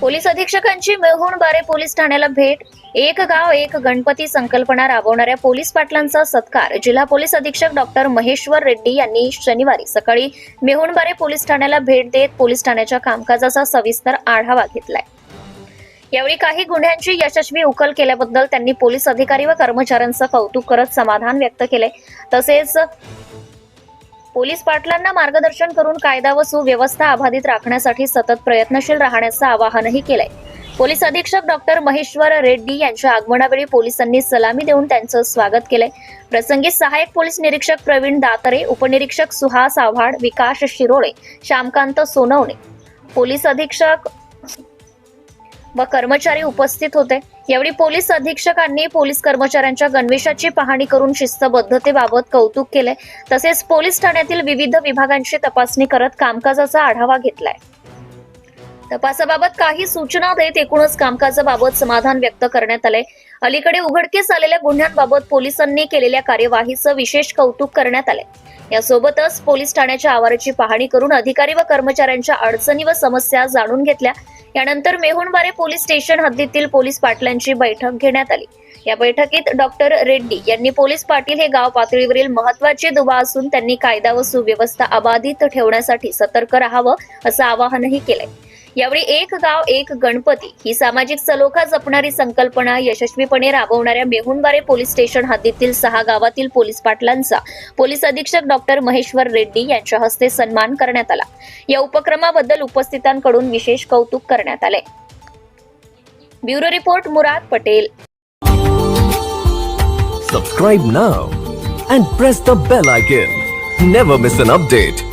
Police अधीक्षकांची Mehun बारे police ठाण्याला भेट. एक गाव एक गणपती संकल्पना राबवणाऱ्या पोलीस पाटलांचा सत्कार. जिल्हा पोलीस अधीक्षक डॉक्टर महेश्वर रेड्डी यांनी शनिवारी सकाळी मेहुणबारे पोलीस ठाण्याला भेट देत पोलीस ठाण्याच्या कामकाजाचा सविस्तर आढावा घेतलाय. यावेळी काही गुन्ह्यांची यशस्वी उकल केल्याबद्दल त्यांनी पोलीस अधिकारी व कर्मचाऱ्यांचं कौतुक करत समाधान व्यक्त केले तसेच पोलीस पाटलांना मार्गदर्शन करून कायदा व सुव्यवस्था अबाधित राखण्यासाठी सतत प्रयत्नशील राहण्याचं आवाहनही केलंय. पोलीस अधीक्षक डॉक्टर महेश्वर रेड्डी यांच्या आगमनावेळी पोलिसांनी सलामी देऊन त्यांचं स्वागत केलंय. प्रसंगी सहाय्यक पोलीस निरीक्षक प्रवीण दातरे उपनिरीक्षक सुहास आव्हाड विकास शिरोळे श्यामकांत सोनवणे. पोलीस अधीक्षक व कर्मचारी उपस्थित होते. यावेळी पोलीस अधीक्षकांनी पोलीस कर्मचाऱ्यांच्या गणवेशाची पाहणी करून शिस्तबद्धतेबाबत कौतुक केले. तसेच पोलीस ठाण्यातील विविध विभागांची तपासणी करत कामकाजाचा आढावा घेतलाय. तपासाबाबत काही सूचना देत एकूणच कामकाजाबाबत समाधान व्यक्त करण्यात आले अलीकडे उघडकीस आलेल्या गुन्ह्यांबाबत पोलिसांनी केलेल्या कार्यवाहीचं विशेष कौतुक करण्यात आले यासोबतच पोलीस ठाण्याच्या आवाराची पाहणी करून अधिकारी व कर्मचाऱ्यांच्या अडचणी व समस्या जाणून घेतल्या. यानंतर मेहुणबारे पोलीस स्टेशन हद्दीतील पोलीस पाटलांची बैठक घेण्यात आली. या बैठकीत डॉक्टर रेड्डी यांनी पोलीस पाटील हे गाव पातळीवरील महत्त्वाचे दुवा असून त्यांनी कायदा व सुव्यवस्था अबाधित ठेवण्यासाठी सतर्क राहावं असं आवाहनही केलंय. यावेळी एक गाव एक गणपती. ही सामाजिक सलोखा जपणारी संकल्पना यशस्वीपणे राबवणाऱ्या मेहुणबारे पोलीस स्टेशन हद्दीतील सहा गावातील पोलीस पाटलांचा पोलीस अधीक्षक डॉक्टर महेश्वर रेड्डी यांच्या हस्ते सन्मान करण्यात आला. या उपक्रमाबद्दल उपस्थितांकडून विशेष कौतुक करण्यात आले. Bureau report Murad Patel. Subscribe now and press the bell icon never miss an update